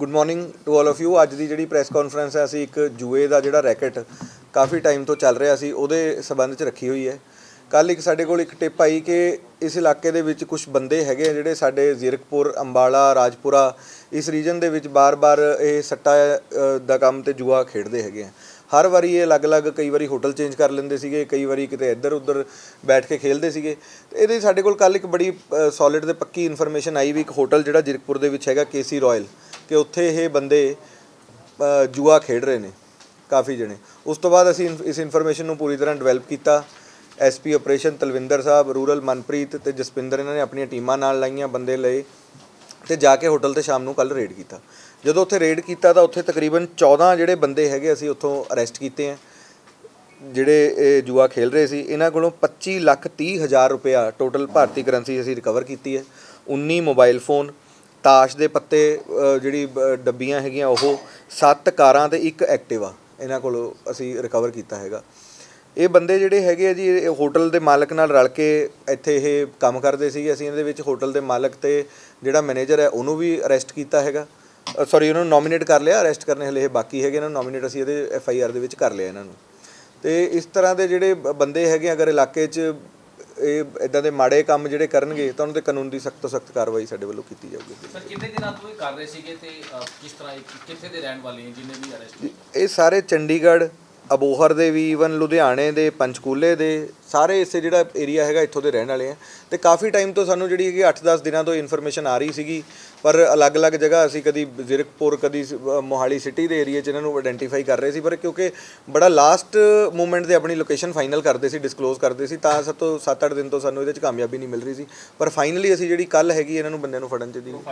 Good morning to all of you ਅੱਜ ਦੀ ਜਿਹੜੀ ਪ੍ਰੈਸ ਕਾਨਫਰੰਸ ਹੈ, ਅਸੀਂ ਇੱਕ ਜੂਏ ਦਾ ਜਿਹੜਾ ਰੈਕਟ ਕਾਫੀ ਟਾਈਮ ਤੋਂ ਚੱਲ ਰਿਹਾ ਸੀ, ਉਹਦੇ ਸਬੰਧ 'ਚ ਰੱਖੀ ਹੋਈ ਹੈ। ਕੱਲ ਇੱਕ ਸਾਡੇ ਕੋਲ ਇੱਕ ਟਿਪ ਆਈ ਕਿ ਇਸ ਇਲਾਕੇ ਦੇ ਵਿੱਚ ਕੁਝ ਬੰਦੇ ਹੈਗੇ ਆ ਜਿਹੜੇ ਸਾਡੇ ਜ਼ੀਰਕਪੁਰ, ਅੰਬਾਲਾ, ਰਾਜਪੁਰਾ, ਇਸ ਰੀਜਨ ਦੇ ਵਿੱਚ ਬਾਰ-ਬਾਰ ਇਹ ਸੱਟਾ ਦਾ ਕੰਮ ਤੇ ਜੂਆ ਖੇਡਦੇ ਹੈਗੇ ਆ। ਹਰ ਵਾਰੀ ਇਹ ਅਲੱਗ-ਅਲੱਗ ਕਈ ਵਾਰੀ ਹੋਟਲ ਚੇਂਜ ਕਰ ਲੈਂਦੇ ਸੀਗੇ, ਕਈ ਵਾਰੀ ਕਿਤੇ ਇੱਧਰ ਉੱਧਰ ਬੈਠ ਕੇ ਖੇਲਦੇ ਸੀਗੇ। ਤੇ ਇਹਦੇ ਸਾਡੇ ਕੋਲ ਕੱਲ ਇੱਕ ਬੜੀ ਸੋਲਿਡ ਤੇ ਪੱਕੀ ਇਨਫੋਰਮੇਸ਼ਨ ਆਈ ਵੀ ਇੱਕ ਹੋਟਲ ਜਿਹੜਾ ਜ਼ੀਰਕਪੁਰ ਦੇ ਵਿੱਚ ਹੈਗਾ ਕੇਸੀ ਰਾਇਲ ਕਿ ਉੱਥੇ ਇਹ ਬੰਦੇ ਅ, ਜੂਆ ਖੇਡ ਰਹੇ ਨੇ ਕਾਫੀ ਜਣੇ। ਉਸ ਤੋਂ ਬਾਅਦ ਅਸੀਂ ਇਨ- ਇਸ ਇਨਫੋਰਮੇਸ਼ਨ ਨੂੰ ਪੂਰੀ ਤਰ੍ਹਾਂ ਡਿਵੈਲਪ ਕੀਤਾ। SP operation Talwinder Sahib rural Manpreet ਤੇ ਜਸਪਿੰਦਰ ਇਹਨਾਂ ਨੇ ਆਪਣੀਆਂ ਟੀਮਾਂ ਨਾਲ ਲਾਈਆਂ ਬੰਦੇ ਲਏ ਤੇ ਜਾ ਕੇ ਹੋਟਲ ਤੇ ਸ਼ਾਮ ਨੂੰ ਕੱਲ ਰੇਡ ਕੀਤਾ। ਜਦੋਂ ਉੱਥੇ ਰੇਡ ਕੀਤਾ ਤਾਂ ਉੱਥੇ ਤਕਰੀਬਨ 14 ਜਿਹੜੇ ਬੰਦੇ ਹੈਗੇ ਅਸੀਂ ਉੱਥੋਂ ਅਰੈਸਟ ਕੀਤੇ ਆ। ਜਿਹੜੇ ਇਹ ਜੂਆ ਖੇਲ ਰਹੇ ਸੀ ਇਹਨਾਂ ਕੋਲੋਂ 25 ਲੱਖ 30 ਹਜ਼ਾਰ ਰੁਪਇਆ ਟੋਟਲ ਭਾਰਤੀ ਕਰੰਸੀ ਅਸੀਂ ਰਿਕਵਰ ਕੀਤੀ ਹੈ। 19 ਮੋਬਾਈਲ ਫੋਨ ਤਾਸ਼ ਦੇ ਪੱਤੇ ਜਿਹੜੀ ਬ- ਡੱਬੀਆਂ ਹੈਗੀਆਂ, ਉਹ ਸੱਤ ਕਾਰਾਂ ਤੇ ਇੱਕ ਐਕਟਿਵਾ, ਇਹਨਾਂ ਕੋਲੋਂ ਅਸੀਂ ਰਿਕਵਰ ਕੀਤਾ ਹੈਗਾ। ਇਹ ਬੰਦੇ ਜਿਹੜੇ ਹੈਗੇ ਆ ਜੀ, ਇਹ ਹੋਟਲ ਦੇ ਮਾਲਕ ਨਾਲ ਰਲ ਕੇ ਇੱਥੇ ਇਹ ਕੰਮ ਕਰਦੇ ਸੀਗੇ। ਅਸੀਂ ਇਹਦੇ ਵਿੱਚ ਹੋਟਲ ਦੇ ਮਾਲਕ ਤੇ ਜਿਹੜਾ ਮੈਨੇਜਰ ਹੈ, ਉਹਨੂੰ ਵੀ ਅਰੈਸਟ ਕੀਤਾ ਹੈਗਾ। ਸੌਰੀ ਉਹਨਾਂ ਨੂੰ ਨੋਮੀਨੇਟ ਕਰ ਲਿਆ। ਅਰੈਸਟ ਕਰਨੇ ਹਲੇ ਇਹ ਬਾਕੀ ਹੈਗੇ ਇਹਨਾਂ ਨੂੰ। ਨੋਮੀਨੇਟ ਅਸੀਂ ਇਹਦੇ ਐਫ ਆਈ ਆਰ ਦੇ ਵਿੱਚ ਕਰ ਲਿਆ ਇਹਨਾਂ ਨੂੰ। ਤੇ ਇਸ ਤਰ੍ਹਾਂ ਦੇ ਜਿਹੜੇ ਬੰਦੇ ਹੈਗੇ ਅਗਰ ਇਲਾਕੇ 'ਚ ਇਹ ਇਦਾਂ ਦੇ ਮਾੜੇ ਕੰਮ ਜਿਹੜੇ ਕਰਨਗੇ ਤਾਂ ਉਹਨਾਂ ਤੇ ਕਾਨੂੰਨ ਦੀ ਸਖਤ ਤੋਂ ਸਖਤ ਕਾਰਵਾਈ ਸਾਡੇ ਵੱਲੋਂ ਕੀਤੀ ਜਾਊਗੀ। ਸਰ ਕਿੰਨੇ ਦਿਨਾਂ ਤੋਂ ਇਹ ਕਰ ਰਹੇ ਸੀਗੇ ਤੇ ਕਿਸ ਤਰ੍ਹਾਂ ਕਿੱਥੇ ਦੇ ਰਹਿਣ ਵਾਲੇ ਹੈ ਜਿੰਨੇ ਵੀ ਅਰੈਸਟ ਇਹ ਸਾਰੇ ਚੰਡੀਗੜ੍ਹ ਅਬੋਹਰ ਦੇ ਵੀ ਈਵਨ ਲੁਧਿਆਣੇ ਦੇ ਪੰਚਕੂਲੇ ਦੇ ਸਾਰੇ ਇਸੇ ਜਿਹੜਾ ਏਰੀਆ ਹੈਗਾ ਇੱਥੋਂ ਦੇ ਰਹਿਣ ਵਾਲੇ ਆ। ਤੇ ਕਾਫੀ ਟਾਈਮ ਤੋਂ ਸਾਨੂੰ ਜਿਹੜੀ ਹੈਗੀ 8-10 ਦਿਨਾਂ ਤੋਂ ਇਨਫੋਰਮੇਸ਼ਨ ਆ ਰਹੀ ਸੀਗੀ ਪਰ ਅਲੱਗ-ਅਲੱਗ ਜਗ੍ਹਾ ਅਸੀਂ ਕਦੀ ਜ਼ਿਰਕਪੁਰ ਕਦੀ ਮੋਹਾਲੀ ਸਿਟੀ ਦੇ ਏਰੀਆ 'ਚ ਇਹਨਾਂ ਨੂੰ ਆਇਡੈਂਟੀਫਾਈ ਕਰ ਰਹੇ ਸੀ ਪਰ ਕਿਉਂਕਿ ਬੜਾ ਲਾਸਟ ਮੂਮੈਂਟ ਤੇ ਆਪਣੀ ਲੋਕੇਸ਼ਨ ਫਾਈਨਲ ਕਰਦੇ ਸੀ ਡਿਸਕਲੋਜ਼ ਕਰਦੇ ਸੀ ਤਾਂ ਸਭ ਤੋਂ 7-8 ਦਿਨ ਤੋਂ ਸਾਨੂੰ ਇਹਦੇ 'ਚ ਕਾਮਯਾਬੀ ਨਹੀਂ ਮਿਲ ਰਹੀ ਸੀ। ਪਰ ਫਾਈਨਲੀ ਅਸੀਂ ਜਿਹੜੀ ਕੱਲ ਹੈਗੀ ਇਹਨਾਂ ਨੂੰ ਬੰਦਿਆਂ ਨੂੰ ਫੜਨ 'ਚ ਦੀ ਨਹੀਂ।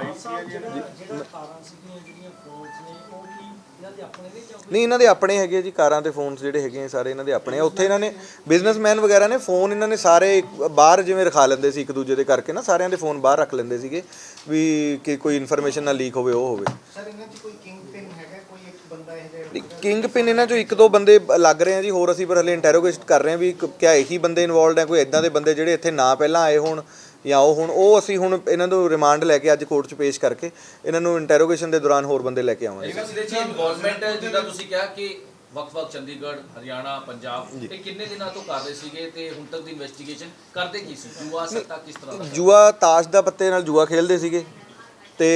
ਇਹਨਾਂ ਦੇ ਆਪਣੇ ਹੈਗੇ ਜੀ ਕਾਰਾਂ ਤੇ ਫੋਨਸ ਜਿਹੜੇ ਹੈਗੇ ਸਾਰੇ ਇਹਨਾਂ ਦੇ ਆਪਣੇ ਆ। ਉੱਥੇ ਇਹਨਾਂ ਨੇ ਬਿਜ਼ਨਸਮੈਨ ਵਗੈਰਾ ਨੇ ਫੋਨ ਇਹਨਾਂ ਨੇ ਸਾਰੇ ਬਾਹਰ ਜਿਵੇਂ ਰਖਾ ਲੈਂਦੇ ਸੀ ਇੱਕ ਦੂਜੇ ਦੇ ਕਰਕੇ ਨਾ ਸਾਰਿਆਂ ਦੇ ਫੋਨ ਬਾਹਰ ਰੱਖ ਲੈਂਦੇ ਸੀਗੇ ਵੀ ਕਿ ਕੋਈ ਇਨਫੋਰਮੇਸ਼ਨ ਨਾ ਲੀਕ ਹੋਵੇ ਉਹ ਹੋਵੇ। ਸਰ ਇਹਨਾਂ 'ਚ ਕੋਈ ਕਿੰਗ ਪਿਨ ਹੈਗਾ? ਕੋਈ ਇੱਕ ਬੰਦਾ ਇਹ ਜਿਹੜਾ ਨਹੀਂ ਕਿੰਗ ਪਿਨ ਇਹਨਾਂ ਚੋਂ ਇੱਕ ਦੋ ਬੰਦੇ ਲੱਗ ਰਹੇ ਆ ਜੀ ਹੋਰ ਅਸੀਂ ਪਰ ਹਲੇ ਇੰਟਰੋਗੇਟ ਕਰ ਰਹੇ ਆ ਵੀ ਕ- ਕਿਆ ਇਹੀ ਬੰਦੇ ਇਨਵੋਲਡ ਆ ਕੋਈ ਇਦਾਂ ਦੇ ਬੰਦੇ ਜਿਹੜੇ ਇੱਥੇ ਨਾ ਪਹਿਲਾਂ ਆਏ ਹੋਣ ਜਾਂ ਉਹ ਹੁਣ ਉਹ ਅਸੀਂ ਹੁਣ ਇਹਨਾਂ ਨੂੰ ਰਿਮਾਂਡ ਲੈ ਕੇ ਅੱਜ ਕੋਰਟ 'ਚ ਪੇਸ਼ ਕਰਕੇ ਇਹਨਾਂ ਨੂੰ ਇੰਟਰੋਗੇਸ਼ਨ ਦੇ ਦੌਰਾਨ ਹੋਰ ਬੰਦੇ ਲੈ ਕੇ ਆਵਾਂਗੇ। ਇਸ ਦੇ ਇਨਵੋਲਵਮੈਂਟ ਜਿੱਦਾਂ ਤੁਸੀਂ ਕਿਹਾ ਕਿ ਵਕ-ਵਕ ਚੰਡੀਗੜ੍ਹ ਹਰਿਆਣਾ ਪੰਜਾਬ ਇਹ ਕਿੰਨੇ ਦਿਨਾਂ ਤੋਂ ਕਰ ਰਹੇ ਸੀਗੇ ਤੇ ਹੁਣ ਤੱਕ ਦੀ ਇਨਵੈਸਟੀਗੇਸ਼ਨ ਕਰਦੇ ਕੀ ਸੀ? ਜੂਆ ਸੱਤਾ ਕਿਸ ਤਰ੍ਹਾਂ ਦਾ? ਜੂਆ ਤਾਸ਼ ਦਾ ਪੱਤੇ ਨਾਲ ਜੂਆ ਖੇਲਦੇ ਸੀਗੇ। ਤੇ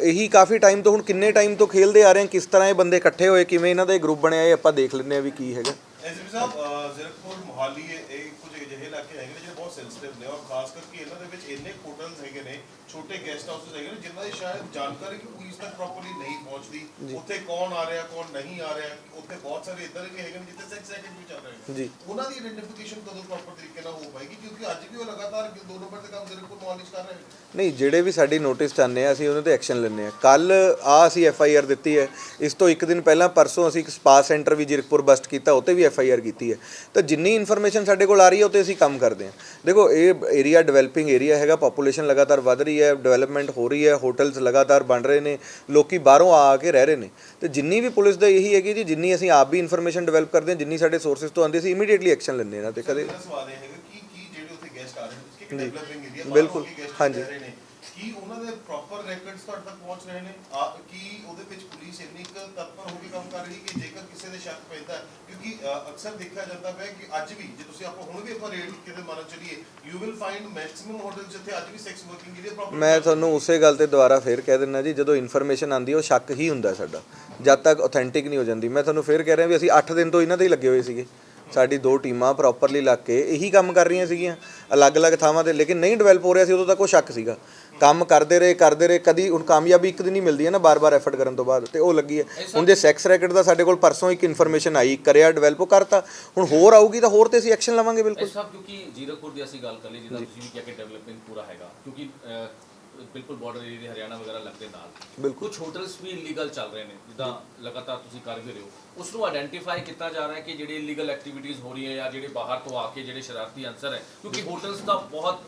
ਇਹੀ ਕਾਫੀ ਟਾਈਮ ਤੋਂ ਹੁਣ ਕਿੰਨੇ ਟਾਈਮ ਤੋਂ ਖੇਲਦੇ ਆ ਰਹੇ ਆ? ਕਿਸ ਤਰ੍ਹਾਂ ਇਹ ਬੰਦੇ ਇਕੱਠੇ ਹੋਏ? ਕਿਵੇਂ ਇਹਨਾਂ ਦਾ ਇਹ ਗਰੁੱਪ ਬਣਿਆ? ਇਹ ਆਪਾਂ ਦੇਖ ਲੈਂਦੇ ਆ ਵੀ ਕੀ ਹੈਗਾ। ਐਸਪੀ ਸਾਹਿਬ ਅਹ ਜ਼ੀਰਕਪੁਰ ਮੋਹਾਲੀ ਇਹ ਇਹ ਕੁਝ ਅਜਿਹੇ ਇਲਾਕੇ ਹੈਗੇ ਨੇ ਜਿਹੜੇ ਬਹੁਤ ਸੈਂਸਿਟਿਵ ਨੇ ਔਰ ਖਾਸ ਕਰਕੇ ਇਹਨਾਂ ਦੇ ਵਿੱਚ ਇੰਨੇ ਹੋਟਲਸ ਹੈਗੇ ਨੇ ਛੋਟੇ ਗੈਸਟ ਹਾਊਸਸ ਹੈਗੇ ਨੇ ਜਿਨ੍ਹਾਂ ਦੀ ਸ਼ਾਇਦ ਜਾਣਕਾਰੀ ਕਿ ਪੁਲਿਸ ਤੱਕ ਪ੍ਰੋਪਰਲੀ ਨਹੀਂ ਪਹੁੰਚਦੀ। ਉੱਥੇ ਕੌਣ ਆ ਰਿਹਾ ਕੌਣ ਨਹੀਂ ਆ ਰਿਹਾ ਉੱਥੇ ਬਹੁਤ ਸਾਰੇ ਇਦਾਂ ਦੇ ਵੀ ਹੈਗੇ ਨੇ ਜਿੱਥੇ ਸੈਕਸ ਸੈਕਿੰਡ ਵੀ ਚੱਲ ਰਹੇ ਨੇ। ਜੀ। ਉਹਨਾਂ ਦੀ ਆਇਡੈਂਟੀਫਿਕੇਸ਼ਨ ਕਦੋਂ ਪ੍ਰੋਪਰ ਤਰੀਕੇ ਨਾਲ ਹੋ ਪਾਏਗੀ? ਕਿਉਂਕਿ ਅੱਜ ਵੀ ਉਹ ਲਗਾਤਾਰ ਦੋ ਨੰਬਰ ਤੇ ਕੰਮ ਜ਼ੀਰਕਪੁਰ ਮੋਹਾਲੀ 'ਚ ਕਰ ਰਹੇ ਨੇ। ਨਹੀਂ ਜਿਹੜੇ ਵੀ ਸਾਡੀ ਨੋਟਿਸ ਚਾਹੁੰਦੇ ਆ ਅਸੀਂ ਉਹਨਾਂ ਤੇ ਐਕਸ਼ਨ ਲੈਂਦੇ ਆ। ਕੱਲ ਆ ਅਸੀਂ ਐਫ ਆਈ ਆਰ ਦਿੱਤੀ ਹੈ। ਇਸ ਤੋਂ ਇੱਕ ਦਿਨ ਪਹਿਲਾਂ ਪਰਸੋਂ ਅਸੀਂ ਇੱਕ ਸਪਾ ਸੈਂਟਰ ਵੀ ਜਿਰਕਪੁਰ ਬਸਟ ਕੀਤਾ ਉੱਤੇ ਵੀ ਐਫ ਆਈ ਆਰ ਕੀਤੀ ਹੈ। ਤਾਂ ਜਿੰਨੀ ਇਨਫੋਰਮੇਸ਼ਨ ਸਾਡੇ ਕੋਲ ਆ ਰਹੀ ਹੈ ਉੱਤੇ ਅਸੀਂ ਕੰਮ ਕਰਦੇ ਹਾਂ। ਦੇਖੋ ਇਹ ਏਰੀਆ ਡਿਵੈਲਪਿੰਗ ਏਰੀਆ ਹੈਗਾ ਪੋਪੂਲੇਸ਼ਨ ਲਗਾਤਾਰ ਵੱਧ ਰਹੀ ਹੈ ਡਿਵੈਲਪਮੈਂਟ ਹੋ ਰਹੀ ਹੈ ਹੋਟਲਸ ਲਗਾਤਾਰ ਬਣ ਰਹੇ ਨੇ ਲੋਕੀ ਬਾਹਰੋਂ ਆ ਕੇ ਰਹਿ ਰਹੇ ਨੇ। ਤੇ ਜਿੰਨੀ ਵੀ ਪੁਲਿਸ ਦਾ ਇਹੀ ਹੈ ਕਿ ਜੀ ਜਿੰਨੀ ਅਸੀਂ ਆਪ ਵੀ ਇਨਫੋਰਮੇਸ਼ਨ ਡਿਵੈਲਪ ਕਰਦੇ ਹਾਂ ਜਿੰਨੀ ਸਾਡੇ ਸੋਰਸਸ ਤੋਂ ਆਉਂਦੀ ਅਸੀਂ ਇਮੀਡੀਏਟਲੀ ਐਕਸ਼ਨ ਲੈਂਦੇ ਹਾਂ। ਇਹਨਾਂ ਤੇ ਕਦੇ ਮੇਰਾ ਸਵਾਲ ਇਹ ਹੈਗਾ ਕਿ ਕੀ ਜਿਹੜੇ ਉੱਥੇ ਗੈਸਟ ਆ ਰਹੇ ਨੇ ਕਿ ਡਿਵੈਲਪਿੰਗ ਏਰੀਆ ਬਿਲਕੁਲ, ਹਾਂਜੀ। ਕੀ ਉਹਨਾਂ ਦੇ ਪ੍ਰੋਪਰ ਰੈਕੋਰਡਸ ਤੁਹਾਡੇ ਤੱਕ ਪਹੁੰਚ ਰਹੇ ਨੇ? ਆ, ਕੀ ਉਹਦੇ ਵਿੱਚ ਪੁਲਿਸ ਇੰਨੀ ਕੁ ਤਤਪਰ ਹੋ ਕੇ ਕੰਮ ਕਰ ਰਹੀ ਕਿ ਜੇਕਰ ਕਿਸੇ ਦੇ ਸ਼ੱਕ ਪੈਂਦਾ ਕਿਉਂਕਿ ਅਕਸਰ ਦੇਖਿਆ ਜਾਂਦਾ ਹੈ ਕਿ ਅੱਜ ਵੀ, ਜੇ ਤੁਸੀਂ ਆਪਾਂ ਹੁਣ ਵੀ ਆਪਾਂ ਰੇਡ ਕਿਤੇ ਮਾਰਨ ਚਲੀਏ you will find maximum hotel ਜਿੱਥੇ ਅੱਜ ਵੀ ਸੈਕਸ ਵਰਕਿੰਗ ਏਰੀਆ ਪ੍ਰੋਪਰ ਮੈਂ ਤੁਹਾਨੂੰ ਉਸੇ ਗੱਲ ਤੇ ਦੁਬਾਰਾ ਫੇਰ ਕਹਿ ਦਿੰਦਾ ਜੀ, ਜਦੋਂ ਇਨਫੋਰਮੇਸ਼ਨ ਆਂਦੀ ਉਹ ਸ਼ੱਕ ਹੀ ਹੁੰਦਾ ਸਾਡਾ। ਜਦ ਤੱਕ ਆਥੈਂਟਿਕ ਨਹੀਂ ਹੋ ਜਾਂਦੀ। ਮੈਂ ਤੁਹਾਨੂੰ ਫੇਰ ਕਹਿ ਰਿਹਾ ਵੀ ਅਸੀਂ 8 ਦਿਨ ਤੋਂ ਇਹਨਾਂ ਤੇ ਹੀ ਲੱਗੇ ਹੋਏ ਸੀਗੇ। ਸਾਡੀ ਦੋ ਟੀਮਾਂ ਪ੍ਰੋਪਰਲੀ ਲੱਗ ਕੇ ਇਹੀ ਕੰਮ ਕਰ ਰਹੀਆਂ ਸੀਗੀਆਂ, ਅਲੱਗ-ਅਲੱਗ ਥਾਵਾਂ ਤੇ। ਲੇਕਿਨ ਨਹੀਂ ਡਿਵੈਲਪ ਹੋ ਰਿਹਾ ਸੀ, ਉਦੋਂ ਤੱਕ ਉਹ ਸ਼ੱਕ ਸੀਗਾ। ਕੰਮ ਕਰਦੇ ਰਹੇ ਕਰਦੇ ਰਹੇ ਕਦੀ ਹੁਣ ਕਾਮਯਾਬੀ ਇੱਕ ਦਿਨ ਹੀ ਮਿਲਦੀ ਹੈ ਨਾ ਬਾਰ-ਬਾਰ ਐਫਰਟ ਕਰਨ ਤੋਂ ਬਾਅਦ ਤੇ ਉਹ ਲੱਗੀ ਹੈ। ਹੁਣ ਜੇ ਸੈਕਸ ਰੈਕਟ ਦਾ ਸਾਡੇ ਕੋਲ ਪਰਸੋਂ ਇੱਕ ਇਨਫੋਰਮੇਸ਼ਨ ਆਈ ਕਰਿਆ ਡਿਵੈਲਪ ਕਰਤਾ ਹੁਣ ਹੋਰ ਆਊਗੀ ਤਾਂ ਹੋਰ ਤੇ ਅਸੀਂ ਐਕਸ਼ਨ ਲਵਾਂਗੇ ਬਿਲਕੁਲ। ਸਭ ਕਿਉਂਕਿ ਜ਼ੀਰਕਪੁਰ ਦੀ ਅਸੀਂ ਗੱਲ ਕਰ ਲਈ ਜਿੱਦਾਂ ਤੁਸੀਂ ਵੀ ਕਿਹਾ ਕਿ ਡਿਵੈਲਪਮੈਂਟ ਪੂਰਾ ਹੈਗਾ ਕਿਉਂਕਿ ਬਿਲਕੁਲ ਬਾਰਡਰ ਏਰੀਆ ਹਰਿਆਣਾ ਵਗੈਰਾ ਲੱਗਦੇ ਨਾਲ। ਕੁਝ ਹੋਟਲਸ ਵੀ ਇਲੀਗਲ ਚੱਲ ਰਹੇ ਨੇ ਜਿੱਦਾਂ ਲਗਾਤਾਰ ਤੁਸੀਂ ਕਰ ਵੀ ਰਹੇ ਹੋ। ਉਸ ਨੂੰ ਆਇਡੈਂਟੀਫਾਈ ਕੀਤਾ ਜਾ ਰਿਹਾ ਹੈ ਕਿ ਜਿਹੜੇ ਇਲੀਗਲ ਐਕਟੀਵਿਟੀਜ਼ ਹੋ ਰਹੀਆਂ ਜਾਂ ਜਿਹੜੇ ਬਾਹਰ ਤੋਂ ਆ ਕੇ ਜਿਹੜੇ ਸ਼ਰਾਰਤੀ ਅਨਸਰ ਹੈ ਕਿਉਂਕਿ ਹੋਟਲਸ ਦਾ ਬਹੁਤ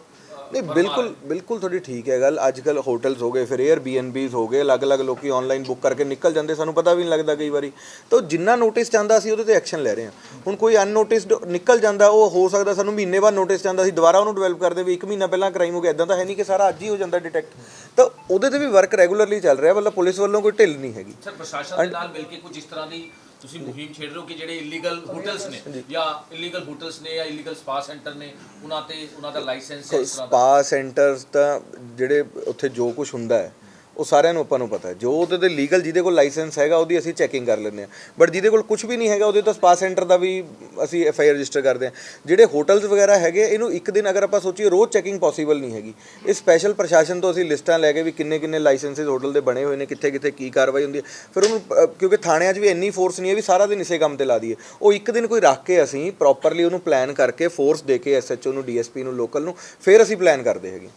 ਨਹੀਂ ਬਿਲਕੁਲ ਬਿਲਕੁਲ ਤੁਹਾਡੀ ਠੀਕ ਹੈ ਗੱਲ। ਅੱਜ ਕੱਲ ਹੋਟਲਸ ਹੋ ਗਏ ਫਿਰ 에ਅਰਬੀਐਨਬੀਜ਼ ਹੋ ਗਏ ਅਲੱਗ-ਅਲੱਗ ਲੋਕੀ ਆਨਲਾਈਨ ਬੁੱਕ ਕਰਕੇ ਨਿਕਲ ਜਾਂਦੇ ਸਾਨੂੰ ਪਤਾ ਵੀ ਨਹੀਂ ਲੱਗਦਾ ਕਈ ਵਾਰੀ। ਤਾਂ ਜਿੰਨਾ ਨੋਟਿਸ ਜਾਂਦਾ ਸੀ ਉਹਦੇ ਤੇ ਐਕਸ਼ਨ ਲੈ ਰਹੇ ਹਾਂ। ਹੁਣ ਕੋਈ ਅਨਨੋਟਿਸਡ ਨਿਕਲ ਜਾਂਦਾ ਉਹ ਹੋ ਸਕਦਾ ਸਾਨੂੰ ਮਹੀਨੇ ਬਾਅਦ ਨੋਟਿਸ ਜਾਂਦਾ ਸੀ ਦੁਬਾਰਾ ਉਹਨੂੰ ਡਿਵੈਲਪ ਕਰਦੇ ਵੀ ਇੱਕ ਮਹੀਨਾ ਪਹਿਲਾਂ ਕ੍ਰਾਈਮ ਹੋ ਗਿਆ ਇਦਾਂ ਤਾਂ ਹੈ ਨਹੀਂ ਕਿ ਸਾਰਾ ਅੱਜ ਹੀ ਹੋ ਜਾਂਦਾ ਡਿਟੈਕਟ ਤਾਂ ਉਹਦੇ ਤੇ ਵੀ ਵਰਕ ਰੈਗੂਲਰਲੀ ਚੱਲ ਰਿਹਾ ਮਤਲਬ ਪੁਲਿਸ ਵੱਲੋਂ ਕੋਈ ਢਿੱਲ ਨਹੀਂ ਹੈਗੀ। ਸਰ ਪ੍ਰਸ਼ਾਸਨ ਦੇ ਨਾਲ ਮਿਲ ਕੇ ਕੁਝ ਇਸ ਤਰ੍ਹਾਂ ਦੀ ਤੁਸੀਂ ਮੁਹਿੰਮ ਛੇੜ ਰਹੇ ਹੋ ਕਿ ਜਿਹੜੇ ਇਲੀਗਲ ਹੋਟਲਸ ਨੇ ਜਾਂ ਇਲੀਗਲ ਹੋਟਲਸ ਨੇ ਜਾਂ ਇਲੀਗਲ ਸਪਾ ਸੈਂਟਰ ਨੇ ਉਹਨਾਂ ਤੇ ਉਹਨਾਂ ਦਾ ਲਾਇਸੈਂਸ ਹੈ ਸਪਾ ਸੈਂਟਰਸ ਤਾਂ ਜਿਹੜੇ ਉੱਥੇ ਜੋ ਕੁਝ ਹੁੰਦਾ ਹੈ ਉਹ ਸਾਰਿਆਂ ਨੂੰ ਆਪਾਂ ਨੂੰ ਪਤਾ ਹੈ। ਜੋ ਉਹਦੇ ਤੇ ਲੀਗਲ ਜਿਹਦੇ ਕੋਲ ਲਾਇਸੈਂਸ ਹੈਗਾ, ਉਹਦੀ ਅਸੀਂ ਚੈਕਿੰਗ ਕਰ ਲੈਂਦੇ ਹਾਂ। ਬਟ ਜਿਹਦੇ ਕੋਲ ਕੁਝ ਵੀ ਨਹੀਂ ਹੈਗਾ, ਉਹਦੇ ਤਾਂ ਸਪਾ ਸੈਂਟਰ ਦਾ ਵੀ ਅਸੀਂ ਐਫ ਆਈ ਆਰ ਰਜਿਸਟਰ ਕਰਦੇ ਹਾਂ। ਜਿਹੜੇ ਹੋਟਲਸ ਵਗੈਰਾ ਹੈਗੇ, ਇਹਨੂੰ ਇੱਕ ਦਿਨ ਅਗਰ ਆਪਾਂ ਸੋਚੀਏ, ਰੋਜ਼ ਚੈਕਿੰਗ ਪੋਸੀਬਲ ਨਹੀਂ ਹੈਗੀ। ਇਹ ਸਪੈਸ਼ਲ ਪ੍ਰਸ਼ਾਸਨ ਤੋਂ ਅਸੀਂ ਲਿਸਟਾਂ ਲੈ ਕੇ ਵੀ ਕਿੰਨੇ ਕਿੰਨੇ ਲਾਇਸੈਂਸਸ ਹੋਟਲ ਦੇ ਬਣੇ ਹੋਏ ਨੇ, ਕਿੱਥੇ ਕਿੱਥੇ ਕੀ ਕਾਰਵਾਈ ਹੁੰਦੀ ਹੈ। ਫਿਰ ਉਹਨੂੰ ਕਿਉਂਕਿ ਥਾਣਿਆਂ 'ਚ ਵੀ ਇੰਨੀ ਫੋਰਸ ਨਹੀਂ ਹੈ ਵੀ ਸਾਰਾ ਦਿਨ ਇਸੇ ਕੰਮ ਤੇ ਲਾ ਦਈਏ। ਉਹ ਇੱਕ ਦਿਨ ਕੋਈ ਰੱਖ ਕੇ ਅਸੀਂ ਪ੍ਰੋਪਰਲੀ ਉਹਨੂੰ ਪਲਾਨ ਕਰਕੇ ਫੋਰਸ ਦੇ ਕੇ ਐਸਐਚਓ ਨੂੰ ਡੀਐਸਪੀ ਨੂੰ ਲੋਕਲ ਨੂੰ, ਫਿਰ ਅਸੀਂ ਪਲਾਨ ਕਰਦੇ ਹੈਗੇ।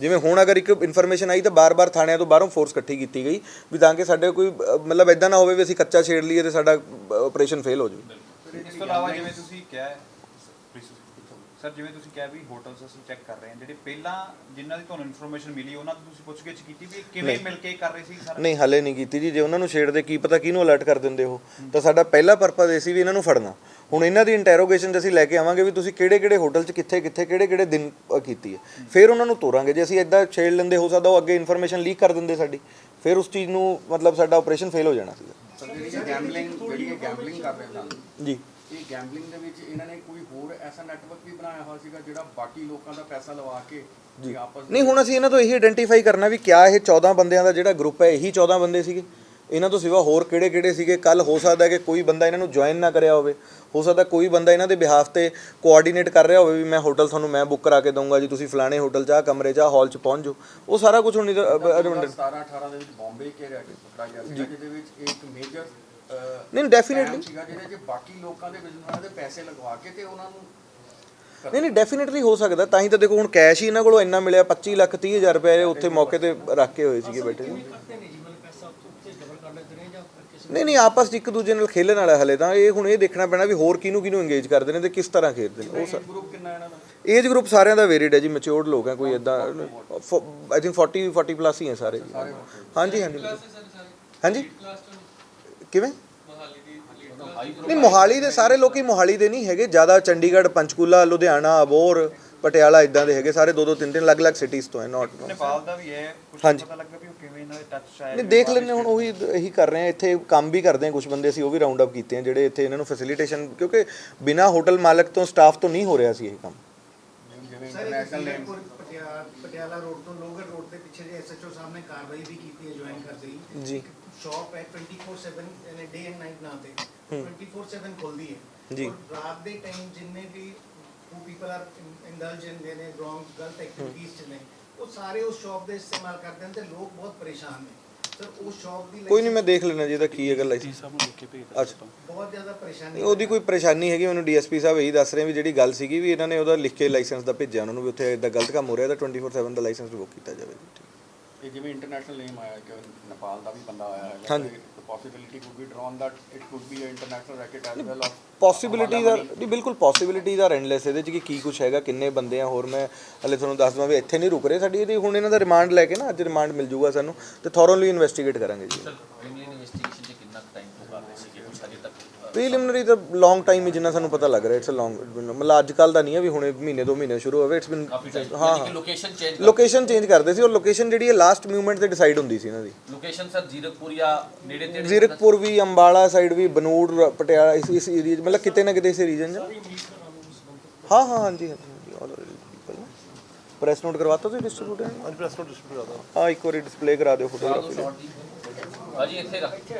ਜਿਵੇਂ ਹੁਣ ਅਗਰ ਇੱਕ ਇਨਫੋਰਮੇਸ਼ਨ ਆਈ ਤਾਂ ਬਾਰ-ਬਾਰ ਥਾਣਿਆਂ ਤੋਂ ਬਾਹਰੋਂ ਫੋਰਸ ਇਕੱਠੀ ਕੀਤੀ ਗਈ ਵੀ ਤਾਂ ਕਿ ਸਾਡੇ ਕੋਈ ਮਤਲਬ ਇਦਾਂ ਨਾ ਹੋਵੇ ਵੀ ਅਸੀਂ ਕੱਚਾ ਛੇੜ ਲਈਏ ਤੇ ਸਾਡਾ ਆਪਰੇਸ਼ਨ ਫੇਲ ਹੋ ਜਾਵੇ। ਇਸ ਤੋਂ ਇਲਾਵਾ ਜਿਵੇਂ ਤੁਸੀਂ ਕਿਹਾ ਸਰ ਜਿਵੇਂ ਤੁਸੀਂ ਕਿਹਾ ਵੀ ਹੋਟਲਸ ਅਸੀਂ ਚੈੱਕ ਕਰ ਰਹੇ ਹਾਂ ਜਿਹੜੇ ਪਹਿਲਾਂ ਜਿਨ੍ਹਾਂ ਦੀ ਤੁਹਾਨੂੰ ਇਨਫੋਰਮੇਸ਼ਨ ਮਿਲੀ ਉਹਨਾਂ ਤੋਂ ਤੁਸੀਂ ਪੁੱਛਗਿੱਛ ਕੀਤੀ ਵੀ ਕਿਵੇਂ ਮਿਲ ਕੇ ਕਰ ਰਹੇ ਸੀ ਸਾਰਾ? ਨਹੀਂ ਹਲੇ ਨਹੀਂ ਕੀਤੀ ਜੀ। ਜੇ ਉਹਨਾਂ ਨੂੰ ਛੇੜਦੇ ਕੀ ਪਤਾ ਕਿਹਨੂੰ ਅਲਰਟ ਕਰ ਦਿੰਦੇ ਉਹ। ਤਾਂ ਸਾਡਾ ਪਹਿਲਾ ਪਰਪਸ ਇਹ ਸੀ ਵੀ ਇਹਨਾਂ ਨੂੰ ਫੜਨਾ। ਹੁਣ ਇਹਨਾਂ ਦੀ ਇੰਟਰੋਗੇਸ਼ਨ ਅਸੀਂ ਲੈ ਕੇ ਆਵਾਂਗੇ ਵੀ ਤੁਸੀਂ ਕਿਹੜੇ-ਕਿਹੜੇ ਹੋਟਲ 'ਚ ਕਿੱਥੇ-ਕਿੱਥੇ ਕਿਹੜੇ-ਕਿਹੜੇ ਦਿਨ ਅ, ਕੀਤੀ ਹੈ। ਫਿਰ ਉਹਨਾਂ ਨੂੰ ਤੋਰਾਂਗੇ। ਜੇ ਅਸੀਂ ਇਦਾਂ ਛੇੜ ਲੈਂਦੇ ਹੋ ਸਕਦਾ ਉਹ ਅੱਗੇ ਇਨਫੋਰਮੇਸ਼ਨ ਲੀਕ ਕਰ ਦਿੰਦੇ ਸਾਡੀ। ਫਿਰ ਉਸ ਚੀਜ਼ ਨੂੰ ਮਤਲਬ ਸਾਡਾ ਆਪਰੇਸ਼ਨ ਫੇਲ ਹੋ ਜਾਣਾ ਸੀਗਾ। ਸਰ ਜਿਹੜੀ ਗੈਂਬਲਿੰਗ ਜਿਹੜੀ ਗੈਂਬਲਿੰਗ ਕਰ ਰਹੇ ਸਨ ਜੀ। ਇਹ ਗੈਂਬਲਿੰਗ ਦੇ ਵਿੱਚ ਇਹਨਾਂ ਨੇ ਕੋਈ ਹੋਰ ਐਸਾ ਨੈਟਵਰਕ ਵੀ ਬਣਾਇਆ ਹੋਇਆ ਸੀਗਾ ਜਿਹੜਾ ਬਾਕੀ ਲੋਕਾਂ ਦਾ ਪੈਸਾ ਲਵਾ ਕੇ ਜੀ। ਆਪਸ ਨਹੀਂ ਹੁਣ ਅਸੀਂ ਇਹਨਾਂ ਤੋਂ ਇਹੀ ਆਇਡੈਂਟੀਫਾਈ ਕਰਨਾ ਵੀ ਕਿਆ ਇਹ 14 ਬੰਦਿਆਂ ਦਾ ਜਿਹੜਾ ਗਰੁੱਪ ਹੈ ਇਹੀ 14 ਬੰਦੇ ਸੀਗੇ। ਇਹਨਾਂ ਤੋਂ ਸਿਵਾ ਹੋਰ ਕਿਹੜੇ ਕਿਹੜੇ ਸੀਗੇ? ਕੱਲ ਹੋ ਸਕਦਾ ਕਿ ਕੋਈ ਬੰਦਾ ਇਹਨਾਂ ਨੂੰ ਜੁਆਇਨ ਨਾ ਕਰਿਆ ਹੋਵੇ। ਹੋ ਸਕਦਾ ਕੋਈ ਬੰਦਾ ਇਹਨਾਂ ਦੇ ਬਿਹਾਫ ਤੇ ਕੋਆਰਡੀਨੇਟ ਕਰ ਰਿਹਾ ਹੋਵੇ ਵੀ ਮੈਂ ਹੋਟਲ ਤੁਹਾਨੂੰ ਮੈਂ ਬੁੱਕ ਕਰਾ ਕੇ ਦਊਂਗਾ ਜੀ ਤੁਸੀਂ ਫਲਾਣੇ ਹੋਟਲ 'ਚ ਕਮਰੇ 'ਚ ਹਾਲ 'ਚ ਪਹੁੰਚ ਜਾਓ। ਉਹ ਸਾਰਾ ਕੁਝ ਹੁਣ 17 18 ਦੇ ਵਿੱਚ ਬੰਬੇ ਘੇਰਿਆ ਗਿਆ ਪਕੜਾ ਗਿਆ ਸੀਗਾ ਜਿਹਦੇ ਵਿੱਚ ਇੱਕ ਮੇਜਰ ਨਹੀਂ, definitely। ਸੀਗਾ ਜਿਹਦੇ 'ਚ ਬਾਕੀ ਲੋਕਾਂ ਦੇ ਬਿਜ਼ਨਸਾਂ ਦੇ ਪੈਸੇ ਲਗਵਾ ਕੇ ਤੇ ਉਹਨਾਂ ਨੂੰ ਨਹੀਂ ਨਹੀਂ ਡੈਫੀਨਿਟਲੀ ਹੋ ਸਕਦਾ। ਤਾਂ ਹੀ ਤਾਂ ਦੇਖੋ ਹੁਣ ਕੈਸ਼ ਹੀ ਇਹਨਾਂ ਕੋਲੋਂ ਇੰਨਾ ਮਿਲਿਆ 25 ਲੱਖ 30 ਹਜ਼ਾਰ ਰੁਪਏ ਉੱਥੇ ਮੌਕੇ ਤੇ ਰੱਖ ਕੇ ਹੋਏ ਸੀਗੇ ਬੈਠੇ। ਨਹੀਂ ਨਹੀਂ ਆਪਸ 'ਚ ਇੱਕ ਦੂਜੇ ਨਾਲ ਖੇਲਣ ਵਾਲਾ ਹਲੇ ਤਾਂ। ਇਹ ਹੁਣ ਇਹ ਦੇਖਣਾ ਪੈਣਾ ਵੀ ਹੋਰ ਕਿਹਨੂੰ ਕਿਹਨੂੰ ਇੰਗੇਜ ਕਰਦੇ ਨੇ ਤੇ ਕਿਸ ਤਰ੍ਹਾਂ ਖੇਡਦੇ ਨੇ। ਉਹ ਸਰ ਗਰੁੱਪ ਕਿੰਨਾ ਇਹਨਾਂ ਦਾ? ਏਜ ਗਰੁੱਪ ਸਾਰਿਆਂ ਦਾ ਵੇਰੀਡ ਹੈ ਜੀ ਮੈਚੁਰਡ ਲੋਕ ਹੈ ਕੋਈ ਇਦਾਂ ਆਈ ਥਿੰਕ 40 40 ਪਲੱਸ ਹੀ ਹੈ ਸਾਰੇ। ਹਾਂਜੀ ਹਾਂਜੀ। ਹਾਂਜੀ? ਕਿਵੇਂ? ਨਹੀਂ ਮੋਹਾਲੀ ਦੇ ਸਾਰੇ ਲੋਕੀ ਮੋਹਾਲੀ ਦੇ ਨਹੀਂ ਹੈਗੇ। ਜ਼ਿਆਦਾ ਚੰਡੀਗੜ੍ਹ ਪੰਚਕੂਲਾ ਲੁਧਿਆਣਾ ਅਬੋਰ ਪਟਿਆਲਾ ਇਦਾਂ ਦੇ ਹੈਗੇ। ਸਾਰੇ ਦੋ ਦੋ ਤਿੰਨ ਤਿੰਨ ਅਲੱਗ-ਅਲੱਗ ਸਿਟੀਜ਼ ਤੋਂ ਹੈ ਨਾਟ ਨੇਪਾਲ ਦਾ ਵੀ ਹੈ। ਕੁਝ। ਪਤਾ ਲੱਗਾ ਵੀ ਉਹ ਕਿਵੇਂ ਇਹਨਾਂ ਦੇ ਟੱਚ ਆਇਆ ਨਹੀਂ ਦੇਖ ਲੈਂਦੇ ਹੁਣ ਉਹੀ ਇਹੀ ਕਰ ਰਹੇ ਆ ਇੱਥੇ ਕੰਮ ਵੀ ਕਰਦੇ ਆ ਕੁਝ ਬੰਦੇ ਅਸੀਂ ਉਹ ਵੀ ਰਾਉਂਡ ਅਪ ਕੀਤੇ ਆ ਜਿਹੜੇ ਇੱਥੇ ਇਹਨਾਂ ਨੂੰ ਫੈਸਿਲਿਟੇਸ਼ਨ ਕਿਉਂਕਿ ਬਿਨਾ ਹੋਟਲ ਮਾਲਕ ਤੋਂ ਸਟਾਫ ਤੋਂ ਨਹੀਂ ਹੋ ਰਿਹਾ ਸੀ ਇਹ ਕੰਮ। Sir international name Patiala road ਤੋਂ ਲੋਗਰ ਰੋਡ ਦੇ ਪਿੱਛੇ ਜੇ ਐਸਐਚਓ ਸਾਹਿਬ ਨੇ ਕਾਰਵਾਈ ਵੀ ਕੀਤੀ ਹੈ ਜੁਆਇਨ ਕਰਦੇ ਹੀ। ਜੀ। ਸ਼ਾਪ ਹੈ 24/7 ਯਾਨੀ ਡੇ ਐਂਡ ਨਾਈਟ ਨਾਂ ਤੇ। 24/7 ਖੁੱਲਦੀ ਹੈ। ਜੀ। ਰਾਤ ਦੇ ਟਾਈਮ ਜਿੰਨੇ ਵੀ who people are indulge in the ਨੇ ਰੋਂਗ ਗਲਤ ਐਕਟੀਵਿਟੀਜ਼ ਚ ਨੇ ਉਹ ਸਾਰੇ ਉਸ ਸ਼ਾਪ ਦੇ ਇਸਤੇਮਾਲ ਕਰਦੇ ਹਨ ਤੇ ਲੋਕ ਬਹੁਤ ਪਰੇਸ਼ਾਨ ਨੇ। ਸਰ ਉਸ ਸ਼ਾਪ ਦੀ ਕੋਈ ਨਹੀਂ ਮੈਂ ਦੇਖ ਲੈਣਾ ਜੀ ਇਹਦਾ ਕੀ ਹੈ ਗੱਲ। ਅੱਛਾ। ਬਹੁਤ ਜ਼ਿਆਦਾ ਪਰੇਸ਼ਾਨੀ ਨਹੀਂ, ਉਹਦੀ ਕੋਈ ਪਰੇਸ਼ਾਨੀ ਹੈਗੀ ਮੈਨੂੰ ਡੀਐਸਪੀ ਸਾਹਿਬ ਇਹੀ ਦੱਸ ਰਹੇ ਵੀ ਜਿਹੜੀ ਗੱਲ ਸੀਗੀ ਵੀ ਇਹਨਾਂ ਨੇ ਉਹਦਾ ਲਿਖ ਕੇ ਲਾਇਸੈਂਸ ਦਾ ਭੇਜਿਆ ਉਹਨਾਂ ਨੂੰ ਵੀ ਉੱਥੇ ਇਦਾਂ ਗਲਤ ਕੰਮ ਹੋ ਰਿਹਾ ਤਾਂ 24/7 ਦਾ ਲਾਇਸੈਂਸ ਰਿਵੋਕ ਕੀਤਾ ਜਾਵੇ। ਜੀ ਠੀਕ। ਇਹ ਜਿਵੇਂ ਇੰਟਰਨੈਸ਼ਨਲ ਨੇਮ ਆਇਆ ਕਿ ਨੇਪਾਲ ਦਾ ਵੀ ਬੰਦਾ ਆਇਆ ਹੈ ਹਾਂਜੀ। Possibility could be drawn that it could be a international racket as well of possibilities are ਨਹੀਂ ਬਿਲਕੁਲ ਪੋਸਿਬਿਲਿਟੀਜ਼ ਆਰ ਐਂਡਲੈਸ ਇਹਦੇ ਚ ਕਿ ਕੀ ਕੁਝ ਹੈਗਾ ਕਿੰਨੇ ਬੰਦੇ ਆ ਹੋਰ ਮੈਂ ਹਲੇ ਤੁਹਾਨੂੰ ਦੱਸ ਦਵਾਂ ਵੀ ਇੱਥੇ ਨਹੀਂ ਰੁਕ ਰਹੇ ਸਾਡੀ ਇਹਦੀ ਹੁਣ ਇਹਨਾਂ ਦਾ ਰਿਮਾਂਡ ਲੈ ਕੇ ਨਾ ਅੱਜ ਰਿਮਾਂਡ ਮਿਲ ਜੂਗਾ ਸਾਨੂੰ ਤੇ ਥੋਰੋਲੀ ਇਨਵੈਸਟੀਗੇਟ ਕਰਾਂਗੇ ਜੀ ਸਰ ਪ੍ਰੀਲਿਮਿਨਰੀ ਇਨਵੈਸਟੀਗੇਸ਼ਨ 'ਚ ਕਿੰਨਾ ਟਾਈਮ ਤੋਂ ਕਰ ਰਹੇ ਸੀਗੇ ਕੁਝ ਹਜੇ ਤੱਕ ਅ, ਪ੍ਰੀਲਿਮਿਨਰੀ ਤਾਂ ਲੌਂਗ ਟਾਈਮ ਹੀ ਜਿੰਨਾ ਸਾਨੂੰ ਪਤਾ ਲੱਗ ਰਿਹਾ ਇਟਸ ਅ ਲੌਂਗ ਮਤਲਬ ਅੱਜ ਕੱਲ ਦਾ ਨਹੀਂ ਹੈ ਵੀ ਹੁਣੇ ਮਹੀਨੇ ਦੋ ਮਹੀਨੇ ਸ਼ੁਰੂ ਹੋਵੇ ਇਟਸ ਬਿਨ ਹਾਂ ਕਿ ਲੋਕੇਸ਼ਨ ਚੇਂਜ ਲੋਕੇਸ਼ਨ ਚੇਂਜ ਕਰਦੇ ਸੀ ਔਰ ਲੋਕੇਸ਼ਨ ਜਿਹੜੀ ਹੈ ਲਾਸਟ ਮੂਵਮੈਂਟ ਤੇ ਡਿਸਾਈਡ ਹੁੰਦੀ ਸੀ ਇਹਨਾਂ ਦੀ। ਲੋਕੇਸ਼ਨ ਸਰ ਜ਼ੀਰਕਪੁਰ ਜਾਂ ਨੇੜੇ ਤੇੜੇ? ਜ਼ੀਰਕਪੁਰ ਵੀ ਅੰਬਾਲਾ ਸਾਈਡ ਵੀ ਬਨੂੜ ਪਟਿਆਲਾ ਇਸ ਇਸ ਏਰੀਆ ਮਤਲਬ ਕਿਤੇ ਨਾ ਕਿਤੇ ਇਸ ਰੀਜਨ 'ਚ ਹਾਂ? ਹਾਂ ਹਾਂਜੀ ਹਾਂਜੀ ਆਲ ਪ੍ਰੈਸ ਨੋਟ ਕਰਵਾਤਾ ਤੁਸੀਂ ਡਿਸਟ੍ਰੀਬਿਊਟਰ ਹਾਂਜੀ ਪ੍ਰੈਸ ਨੋਟ ਡਿਸਟ੍ਰੀਬਿਊਟ ਕਰਵਾ ਹਾਂ ਇੱਕ ਵਾਰੀ ਡਿਸਪਲੇ ਕਰਾ ਦਿਓ ਫੋਟੋਗ੍ਰਾਫੀ ਭਾਜੀ ਇੱਥੇ ਰੱਖ।